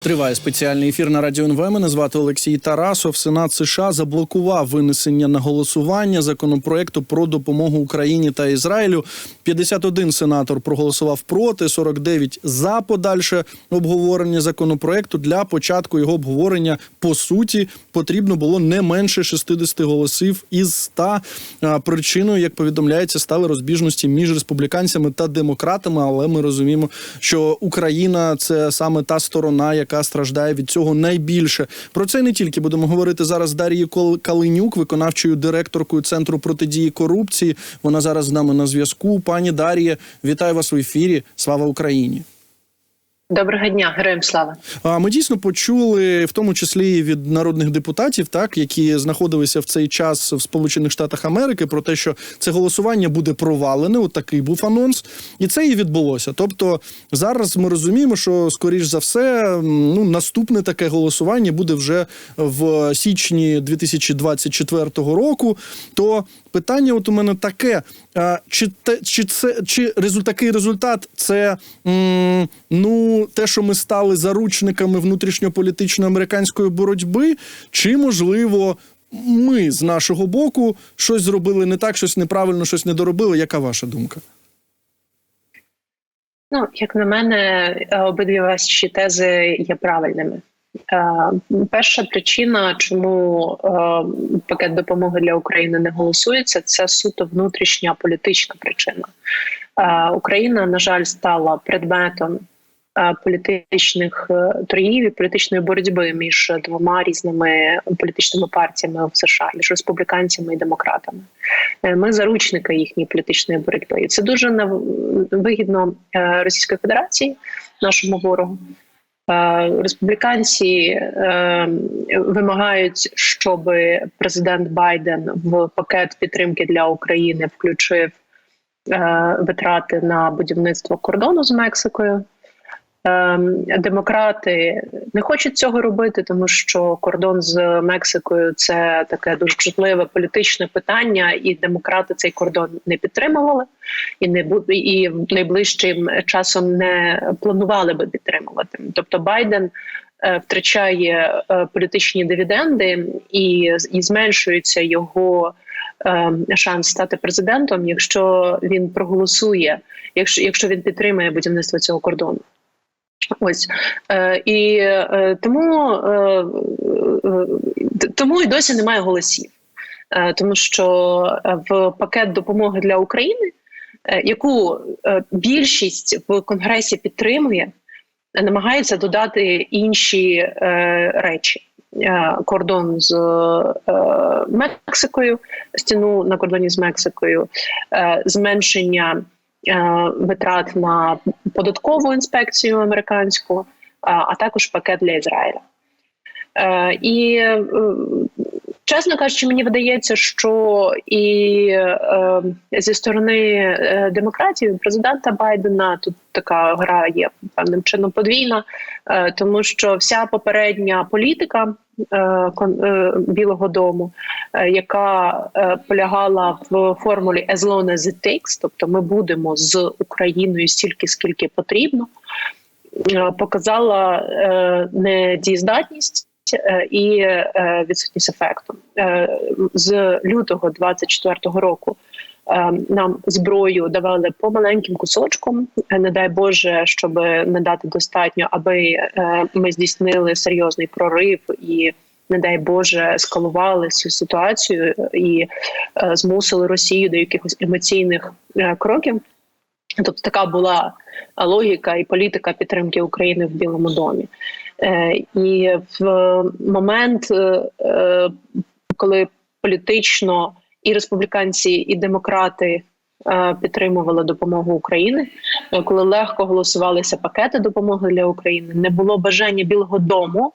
Триває спеціальний ефір на радіо НВ. Мене звати Олексій Тарасов. Сенат США заблокував винесення на голосування законопроекту про допомогу Україні та Ізраїлю. 51 сенатор проголосував проти, 49 за подальше обговорення законопроекту. Для початку його обговорення по суті потрібно було не менше 60 голосів із 100. Причиною, як повідомляється, стали розбіжності між республіканцями та демократами. Але ми розуміємо, що Україна це саме та сторона, яка страждає від цього найбільше. Про це не тільки будемо говорити зараз з Дарією Калинюк, виконавчою директоркою центру протидії корупції. Вона зараз з нами на зв'язку. Пані Дар'є, вітаю вас у ефірі. Слава Україні! Доброго дня, героям слава. Ми дійсно почули, в тому числі від народних депутатів, так які знаходилися в цей час в Сполучених Штатах Америки, про те, що це голосування буде провалене. От такий був анонс, і це і відбулося. Тобто зараз ми розуміємо, що скоріш за все, ну наступне таке голосування буде вже в січні 2024 року. То питання, от у мене таке: чи те, чи це чи результ, такий результат це м, ну те, що ми стали заручниками внутрішньополітичної американської боротьби, чи можливо ми з нашого боку щось зробили не так, щось неправильно, щось не доробили? Яка ваша думка? Ну, як на мене, обидві ваші тези є правильними. Е, Перша причина, чому е, пакет допомоги для України не голосується, це суто внутрішня політична причина. Е, Україна, на жаль, стала предметом політичних торгів політичної боротьби між двома різними політичними партіями в США, між республіканцями і демократами. Ми заручники їхньої політичної боротьби, і це дуже вигідно Російської Федерації, нашому ворогу. Республіканці е, вимагають, щоб президент Байден в пакет підтримки для України включив е, витрати на будівництво кордону з Мексикою. Ем, Демократи не хочуть цього робити, тому що кордон з Мексикою це таке дуже чутливе політичне питання, і демократи цей кордон не підтримували і не і найближчим часом не планували би підтримувати. Тобто Байден е, втрачає е, політичні дивіденди і, і зменшується його е, шанс стати президентом, якщо він проголосує, якщо, якщо він підтримає будівництво цього кордону. Ось е, і е, тому, е, е, тому і досі немає голосів, тому що в пакет допомоги для України, яку більшість в Конгресі підтримує, намагаються додати інші речі. Кордон з Мексикою, стіну на кордоні з Мексикою, зменшення витрат на податкову інспекцію американську, а, а також пакет для Ізраїля. Е, І е, чесно кажучи, мені видається, що і е, зі сторони е, демократів, президента Байдена тут така гра є певним чином подвійна, е, тому що вся попередня політика е, е, Білого Дому, е, яка е, полягала в формулі as long as it takes, тобто ми будемо з Україною стільки, скільки потрібно, е, показала е, недієздатність е, і е, відсутність ефекту. Е, З лютого 24-го року е, нам зброю давали по маленьким кусочкам. Е, Не дай Боже, щоб не дати достатньо, аби е, ми здійснили серйозний прорив і. Не дай Боже, скалували цю ситуацію і е, змусили Росію до якихось емоційних е, кроків. Тобто така була логіка і політика підтримки України в Білому домі. Е, і в момент, е, е, коли політично і республіканці, і демократи е, підтримували допомогу України, е, коли легко голосувалися пакети допомоги для України, не було бажання Білого Дому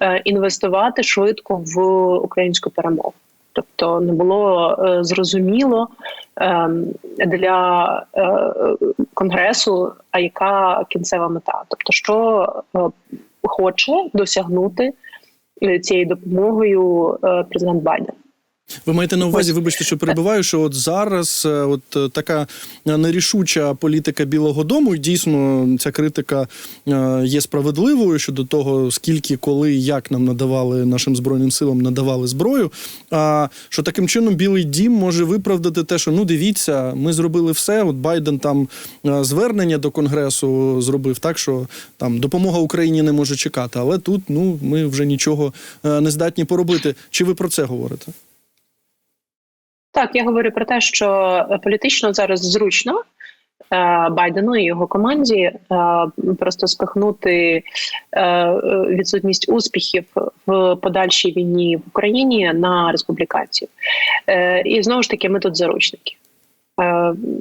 е, інвестувати швидко в українську перемогу. Тобто не було зрозуміло ем, для конгресу, а яка кінцева мета? Тобто, що хоче досягнути цією допомогою президент Байден. Ви маєте на увазі, вибачте, що перебуваю, що от зараз е, от е, така нерішуча політика Білого Дому, і дійсно ця критика е, є справедливою щодо того, скільки, коли і як нам надавали нашим збройним силам надавали зброю. А що таким чином Білий Дім може виправдати те, що ну дивіться, ми зробили все. От Байден там е, звернення до конгресу зробив так, що там допомога Україні не може чекати. Але тут ну ми вже нічого е, не здатні поробити. Чи ви про це говорите? Так, я говорю про те, що е, політично зараз зручно е, Байдену і його команді е, просто спихнути відсутність успіхів в подальшій війні в Україні на республіканців. І знову ж таки, ми тут заручники.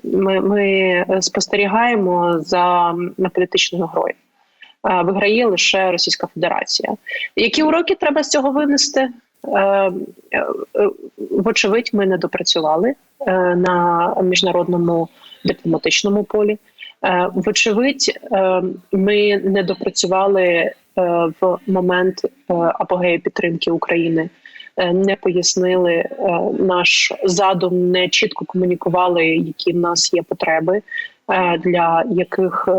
Ми, ми спостерігаємо за політичною грою. Виграє лише Російська Федерація. Які уроки треба з цього винести? Е, е, е, Вочевидь, ми не допрацювали на міжнародному дипломатичному полі. Вочевидь, ми не допрацювали в момент апогею підтримки України. Не пояснили наш задум, не чітко комунікували, які в нас є потреби, для яких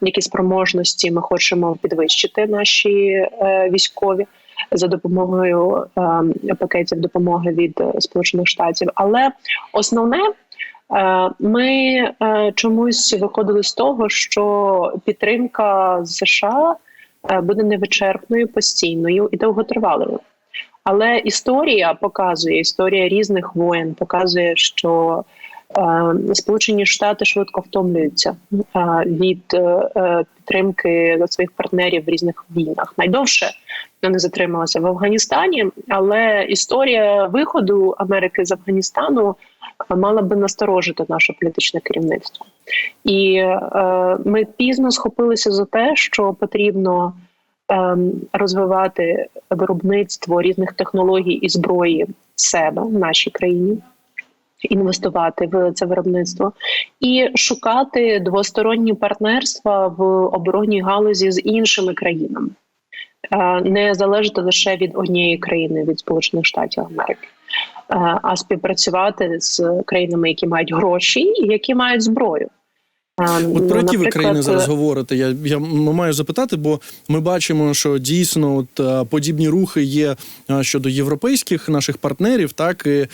які спроможності ми хочемо підвищити наші військові за допомогою е, пакетів допомоги від е, Сполучених Штатів. Але основне е, ми е, чомусь виходили з того, що підтримка США буде невичерпною, постійною і довготривалою. Але історія показує, історія різних воєн показує, що Сполучені Штати швидко втомлюються від е, е, підтримки своїх партнерів в різних війнах. Найдовше вони затрималися в Афганістані, але історія виходу Америки з Афганістану е, мала би насторожити наше політичне керівництво. І ми пізно схопилися за те, що потрібно розвивати виробництво різних технологій і зброї себе в нашій країні. Інвестувати в це виробництво і шукати двосторонні партнерства в оборонній галузі з іншими країнами, Е, не залежати лише від однієї країни від Сполучених Штатів Америки, е, а співпрацювати з країнами, які мають гроші і які мають зброю. Е, От про ну, які ви країни зараз говорите? Я я маю запитати, бо ми бачимо, що дійсно от е, подібні рухи є е, щодо європейських наших партнерів. Так і е,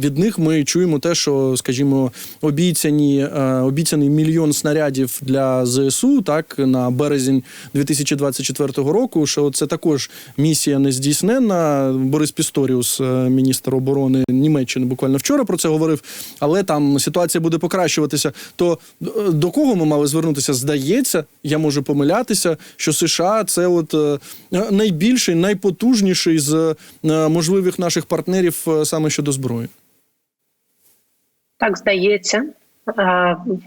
від них ми чуємо те, що, скажімо, обіцяні е, обіцяний мільйон снарядів для ЗСУ, так на березень 2024 року. Що це також місія не здійснена. Борис Пісторіус, е, міністр оборони Німеччини, буквально вчора про це говорив. Але там ситуація буде покращуватися. То е, до кого ми мали звернутися? Здається, я можу помилятися, що США це от е, найбільший, найпотужніший з е, можливих наших партнерів е, саме щодо зброї. Так здається.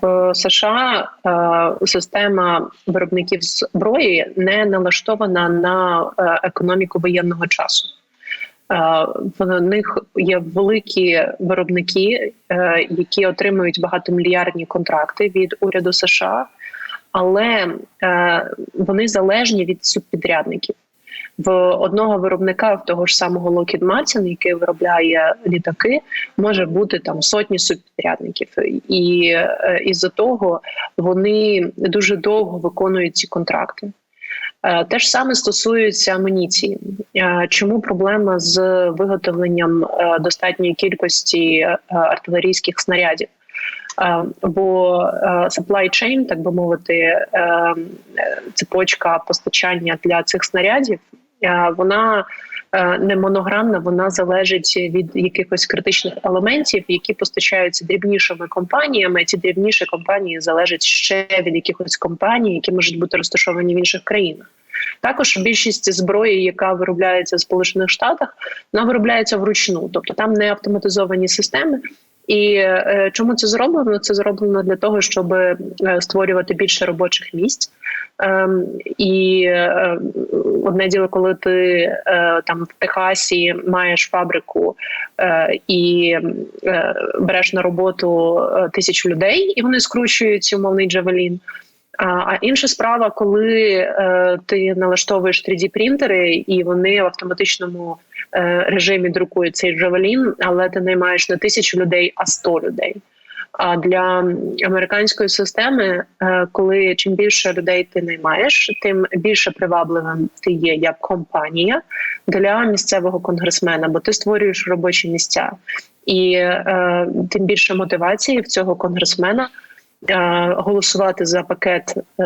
В США система виробників зброї не налаштована на економіку воєнного часу. Е, В них є великі виробники, е, які отримують багатомільярдні контракти від уряду США, але е, вони залежні від субпідрядників. В одного виробника, в того ж самого Lockheed Martin, який виробляє літаки, може бути там сотні субпідрядників, і із-за того вони дуже довго виконують ці контракти. Е, Те ж саме стосується амуніції. Е, Чому проблема з виготовленням е, достатньої кількості артилерійських снарядів? Бо supply chain, так би мовити, цепочка постачання для цих снарядів, вона не монограмна, вона залежить від якихось критичних елементів, які постачаються дрібнішими компаніями. Ці дрібніші компанії залежать ще від якихось компаній, які можуть бути розташовані в інших країнах. Також більшість зброї, яка виробляється в Сполучених Штатах, вона виробляється вручну, тобто там не автоматизовані системи. І е, чому це зроблено? Це зроблено для того, щоб е, створювати більше робочих місць. Ем, і е, одне діло, коли ти е, там в Техасі маєш фабрику е, і береш на роботу тисячу людей, і вони скручують умовний джавелін. А, інша справа, коли е, ти налаштовуєш 3D принтери і вони в автоматичному е, режимі друкує цей Джавелін, але ти наймаєш не тисячу людей, а сто людей. А для американської системи, е, коли чим більше людей ти наймаєш, тим більше привабливим ти є як компанія для місцевого конгресмена, бо ти створюєш робочі місця, і е, тим більше мотивації в цього конгресмена е, голосувати за пакет е,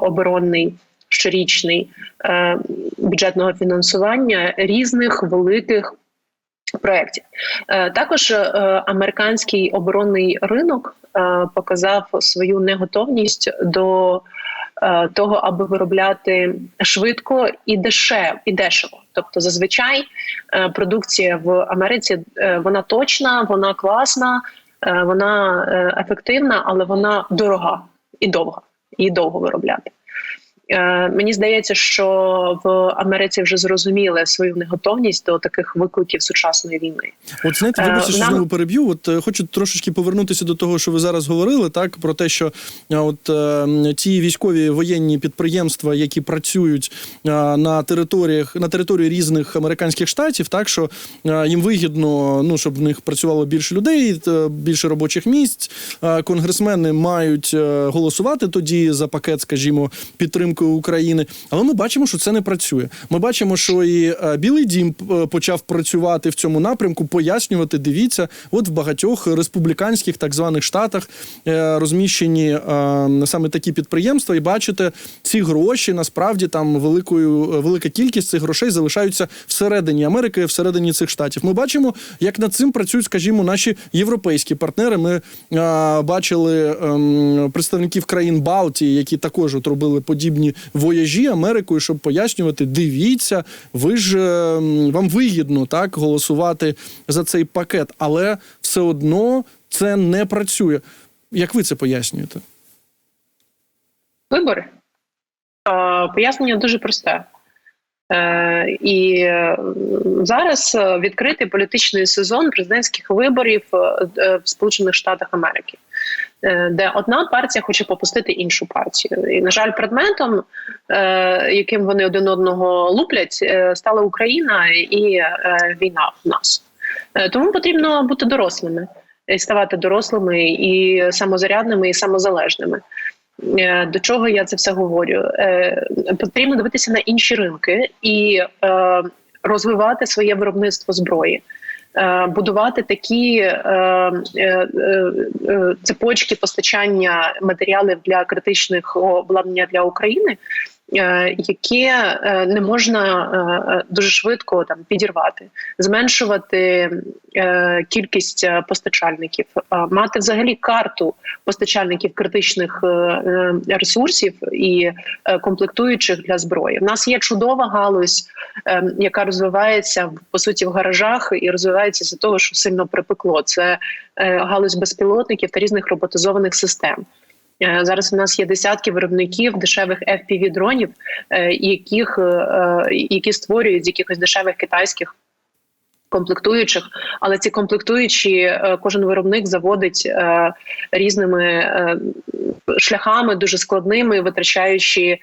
оборонний щорічний е, бюджетного фінансування різних великих проєктів. Е, Також е, американський оборонний ринок е, показав свою неготовність до того, аби виробляти швидко і дешево, і дешево. Тобто, зазвичай продукція в Америці вона точна, вона класна, вона ефективна, але вона дорога і довга. Її довго виробляти. Е, Мені здається, що в Америці вже зрозуміли свою неготовність до таких викликів сучасної війни. От знаєте, Е, вибачте, що нам- знову переб'ю. От е, хочу трошечки повернутися до того, що ви зараз говорили, так про те, що от ті військові воєнні підприємства, які працюють на територіях на території різних американських штатів, так що їм вигідно, ну щоб в них працювало більше людей, більше робочих місць. Конгресмени мають голосувати тоді за пакет, скажімо, підтримки України. Але ми бачимо, що це не працює. Ми бачимо, що і е, Білий Дім е, почав працювати в цьому напрямку, пояснювати. Дивіться, от в багатьох республіканських так званих штатах е, розміщені саме такі підприємства, і бачите, ці гроші насправді там великою велика кількість цих грошей залишаються всередині Америки, всередині цих штатів. Ми бачимо, як над цим працюють, скажімо, наші європейські партнери. Ми бачили ем, представників країн Балтії, які також от робили подібні вояжі Америкою, щоб пояснювати: дивіться, ви ж ем, вам вигідно так голосувати за цей пакет, але все одно це не працює. Як ви це пояснюєте? Вибори. Е, Пояснення дуже просте. Е, І е, зараз е, відкритий політичний сезон президентських виборів е, е, в Сполучених Штатах Америки, е, де одна партія хоче попустити іншу партію. І, на жаль, предметом, е, яким вони один одного луплять, е, стала Україна і е, війна в нас. Е, Тому потрібно бути дорослими, і ставати дорослими і самозарядними, і самозалежними. Е, До чого я це все говорю? Е, Потрібно дивитися на інші ринки і е, розвивати своє виробництво зброї, е, будувати такі е, е, е, цепочки постачання матеріалів для критичних обладнання для України. Е, Яке не можна е, дуже швидко там підірвати, зменшувати е, кількість постачальників, мати взагалі карту постачальників критичних ресурсів і комплектуючих для зброї. У нас є чудова галузь, яка розвивається по суті в гаражах і розвивається з того, що сильно припекло. Це галузь безпілотників та різних роботизованих систем. Е, Зараз у нас є десятки виробників дешевих fpv дронів, е, яких е, які створюють з якихось дешевих китайських комплектуючих, але ці комплектуючі кожен виробник заводить різними шляхами, дуже складними, витрачаючи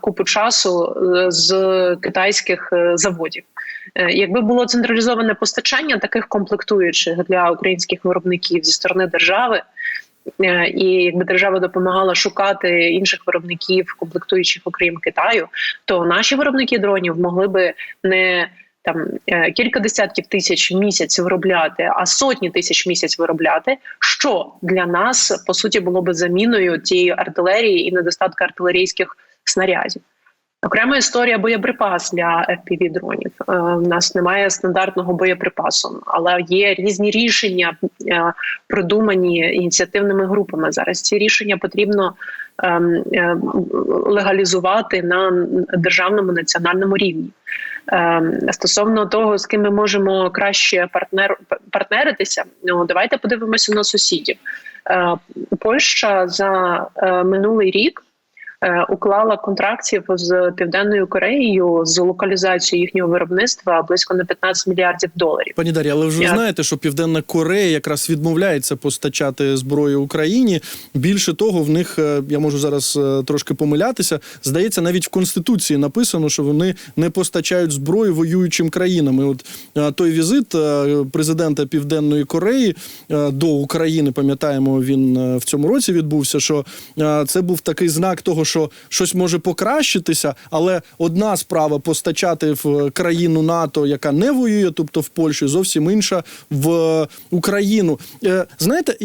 купу часу з китайських заводів. Якби було централізоване постачання таких комплектуючих для українських виробників зі сторони держави. Е, І якби держава допомагала шукати інших виробників, комплектуючих окрім Китаю, то наші виробники дронів могли би не там е, кілька десятків тисяч в місяць виробляти, а сотні тисяч в місяць виробляти, що для нас по суті було би заміною тієї артилерії і недостатка артилерійських снарядів. Окрема історія боєприпас для fpv дронів. Е, У нас немає стандартного боєприпасу, але є різні рішення, е, продумані ініціативними групами. Зараз ці рішення потрібно ем, е, легалізувати на державному національному рівні. Ем, Стосовно того, з ким ми можемо краще партнер партнеритися, ну давайте подивимося на сусідів. Е, Польща за е, минулий рік е, уклала контрактів з південною Кореєю з локалізацією їхнього виробництва близько на 15 мільярдів доларів. Пані Дар'я, але ви Я- знаєте, що Південна Корея якраз відмовляється постачати зброю Україні. Більше того, в них е, я можу зараз е, трошки помилятися. Здається, навіть в конституції написано, що вони не постачають зброю воюючим країнам. І От е, той візит е, президента Південної Кореї е, до України, пам'ятаємо, він е, в цьому році відбувся. Що е, це був такий знак того, що щось може покращитися, але одна справа постачати в країну НАТО, яка не воює, тобто в Польщу, зовсім інша в Україну. Е, Знаєте,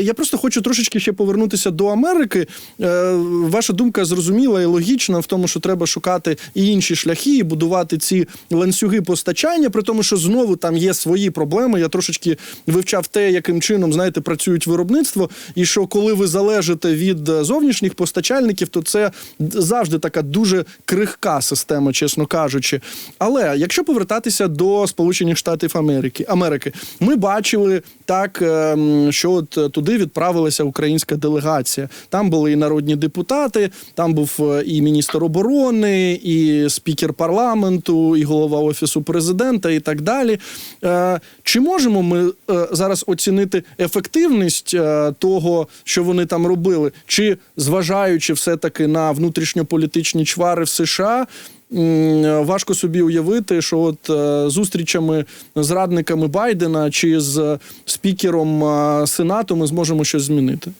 я просто хочу трошечки ще повернутися до Америки. Е, Ваша думка зрозуміла і логічна в тому, що треба шукати і інші шляхи, і будувати ці ланцюги постачання, при тому, що знову там є свої проблеми. Я трошечки вивчав те, яким чином знаєте, працюють виробництво, і що коли ви залежите від е, зовнішніх постачальників, то це завжди така дуже крихка система, чесно кажучи. Але якщо повертатися до Сполучених Штатів Америки, Америки, ми бачили так, ем, що от туди відправилася українська делегація. Там були і народні депутати, там був е, і міністр оборони, і спікер парламенту, і голова офісу президента, і так далі. Е, Чи можемо ми е, зараз оцінити ефективність того, що вони там робили? Чи зважаючи все таки на внутрішньополітичні чвари в США? Важко собі уявити, що от е, зустрічами з радниками Байдена чи з спікером е, Сенату ми зможемо щось змінити.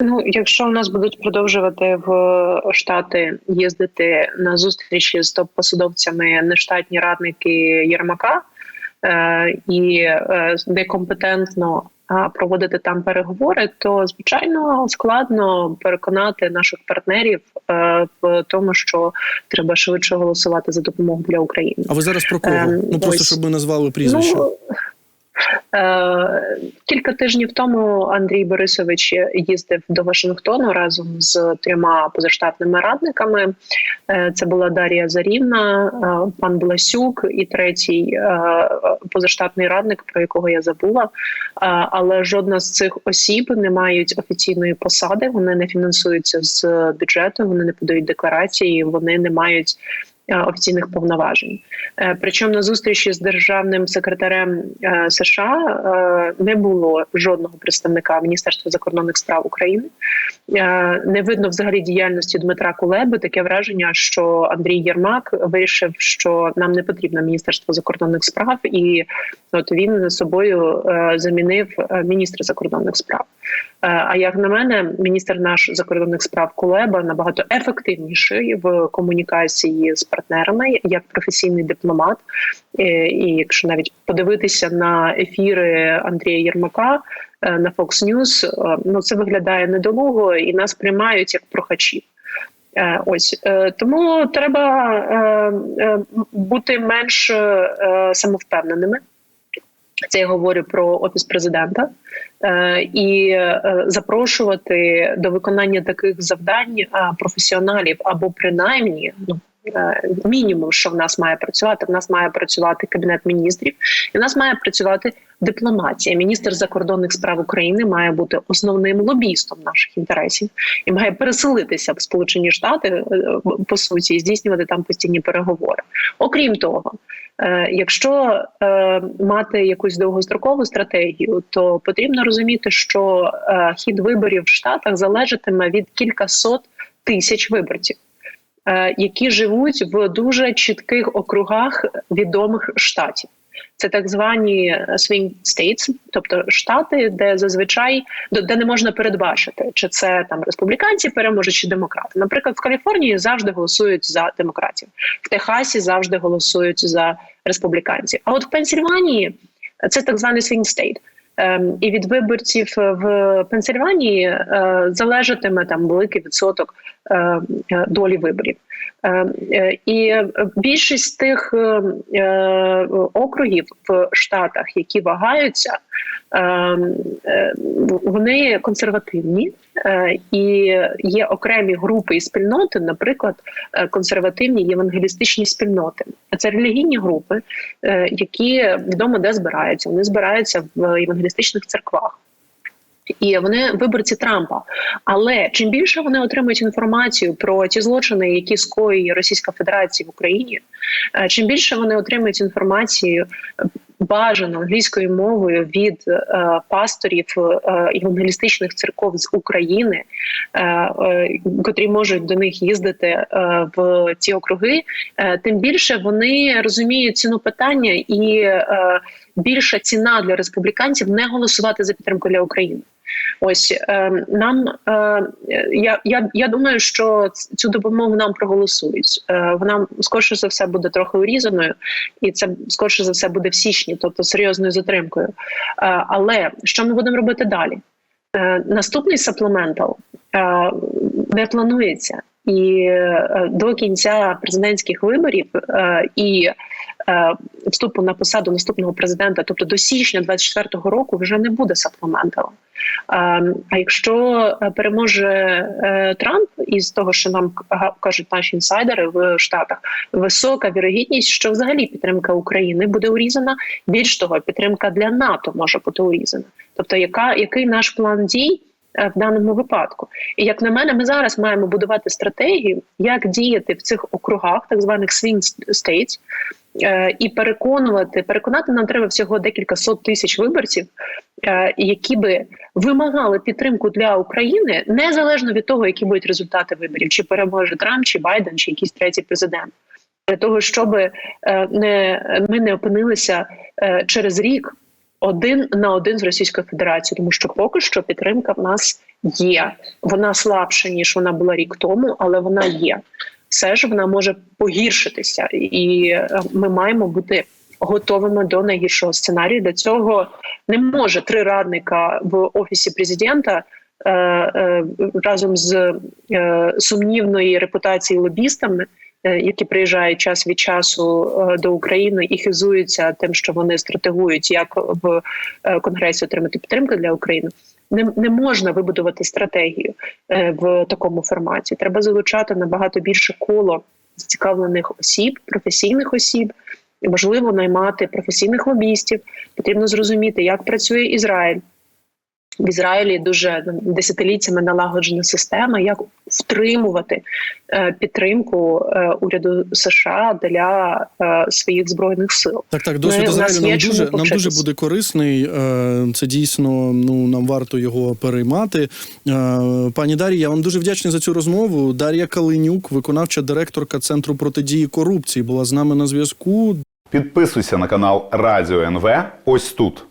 Ну, якщо у нас будуть продовжувати в штати їздити на зустрічі з топ-посадовцями нештатні радники Єрмака е, і е, некомпетентно а, проводити там переговори, то звичайно складно переконати наших партнерів е, в тому, що треба швидше голосувати за допомогу для України. А ви зараз про кого? Ем, ну просто ось. щоб ми назвали прізвище. Ну, е, кілька тижнів тому Андрій Борисович їздив до Вашингтону разом з трьома позаштатними радниками. Е, Це була Дар'я Зарівна, е, пан Бласюк і третій е, позаштатний радник, про якого я забула. Е, Але жодна з цих осіб не мають офіційної посади. Вони не фінансуються з бюджету, вони не подають декларації, вони не мають е, офіційних повноважень. Е, Причому на зустрічі з державним секретарем е, США е, не було жодного представника Міністерства закордонних справ України. Е, Не видно взагалі діяльності Дмитра Кулеби. Таке враження, що Андрій Єрмак вирішив, що нам не потрібно Міністерство закордонних справ, і от він собою е, замінив е, міністра закордонних справ. Е, А як на мене, міністр наш закордонних справ Кулеба набагато ефективніший в комунікації з партнерами як професійний дипломат. Е, І якщо навіть подивитися на ефіри Андрія Єрмака е, на Fox News, ну це виглядає недолуго і нас приймають як прохачів. Ось тому треба бути менш самовпевненими. Це я говорю про офіс президента е, і е, запрошувати до виконання таких завдань професіоналів або принаймні ну. Е, Мінімум, що в нас має працювати, в нас має працювати кабінет міністрів, і в нас має працювати дипломатія. Міністр закордонних справ України має бути основним лобістом наших інтересів і має переселитися в Сполучені Штати е, по суті і здійснювати там постійні переговори. Окрім того, Е, Якщо е, мати якусь довгострокову стратегію, то потрібно розуміти, що е, хід виборів в Штатах залежатиме від кількасот тисяч виборців, які живуть в дуже чітких округах відомих штатів. Це так звані е, swing states, тобто штати, де зазвичай де не можна передбачити, чи це там республіканці переможуть, чи демократи. Наприклад, в Каліфорнії завжди голосують за демократів, в Техасі завжди голосують за республіканців. А от в Пенсільванії це так званий swing state. Ем, І від виборців в Пенсильванії е, залежатиме там великий відсоток е, е, долі виборів. Е, е, І більшість тих е, е, округів в Штатах, які вагаються, е, е, вони консервативні, е, і є окремі групи і спільноти, наприклад, е, консервативні євангелістичні спільноти. Це релігійні групи, е, які відомо де збираються. Вони збираються в євангелістичних церквах. І вони виборці Трампа. Але чим більше вони отримують інформацію про ті злочини, які скоює Російська Федерація в Україні, е, чим більше вони отримують інформацію е, бажано англійською мовою від е, пасторів е, евангелістичних церков з України, е, е, котрі можуть до них їздити е, в ці округи, е, тим більше вони розуміють ціну питання і е, більша ціна для республіканців не голосувати за підтримку для України. Ось е, нам е, я, я, я думаю, що цю допомогу нам проголосують. Е, вона скорше за все буде трохи урізаною, і це скорше за все буде в січні, тобто серйозною затримкою. Але що ми будемо робити далі? Наступний саплементал не планується. І до кінця президентських виборів і вступу на посаду наступного президента, тобто до січня 24-го року, вже не буде саплементала. А якщо е, переможе е, Трамп, із того, що нам ка- кажуть наші інсайдери в Штатах, висока вірогідність, що взагалі підтримка України буде урізана. Більш того, підтримка для НАТО може бути урізана. Тобто, яка який наш план дій? Е, В даному випадку, і як на мене, ми зараз маємо будувати стратегію, як діяти в цих округах, так званих swing states, е, і переконувати, переконати нам треба всього декілька сот тисяч виборців, е, які би вимагали підтримку для України незалежно від того, які будуть результати виборів, чи переможе Трамп, чи Байден, чи якийсь третій президент. Для того, щоб не ми не опинилися через рік один на один з Російською Федерацією, тому що поки що підтримка в нас є. Вона слабша ніж вона була рік тому, але вона є. Все ж вона може погіршитися, і е, ми маємо бути готовими до найгіршого сценарію. Для цього не може три радника в офісі президента е, е, разом з сумнівної репутації лобістами. Е, Які приїжджають час від часу е, до України і хизуються тим, що вони стратегують, як в е, конгресі отримати підтримку для України, не, не можна вибудувати стратегію в такому форматі. Треба залучати набагато більше коло зацікавлених осіб, професійних осіб, можливо наймати професійних лобістів. Потрібно зрозуміти, як працює Ізраїль. В Ізраїлі дуже десятиліттями налагоджена система, як втримувати е, підтримку е, уряду США для е, своїх збройних сил. Так, так, досвід Ізраїлю нам дуже, нам дуже буде корисний. Це дійсно ну нам варто його переймати. Пані Дар'я, я вам дуже вдячний за цю розмову. Дар'я Калинюк, виконавча директорка Центру протидії корупції, була з нами на зв'язку. Підписуйся на канал Радіо НВ ось тут.